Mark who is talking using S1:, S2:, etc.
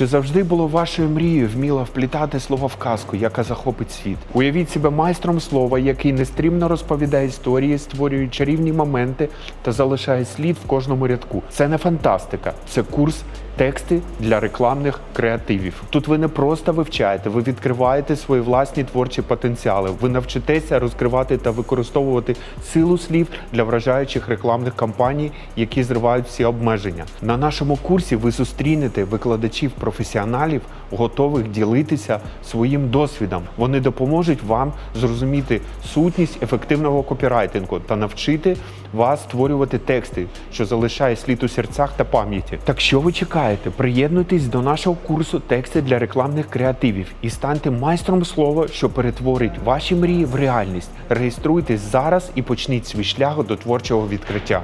S1: Чи завжди було вашою мрією вміло вплітати слова в казку, яка захопить світ? Уявіть себе майстром слова, який нестрімно розповідає історії, створює чарівні моменти та залишає слід в кожному рядку. Це не фантастика, це курс тексти для рекламних креативів. Тут ви не просто вивчаєте, ви відкриваєте свої власні творчі потенціали. Ви навчитеся розкривати та використовувати силу слів для вражаючих рекламних кампаній, які зривають всі обмеження. На нашому курсі ви зустрінете викладачів професіоналів, готових ділитися своїм досвідом. Вони допоможуть вам зрозуміти сутність ефективного копірайтингу та навчити вас створювати тексти, що залишає слід у серцях та пам'яті. Так що ви чекаєте? Приєднуйтесь до нашого курсу тексти для рекламних креативів і станьте майстром слова, що перетворить ваші мрії в реальність. Реєструйтесь зараз і почніть свій шлях до творчого відкриття.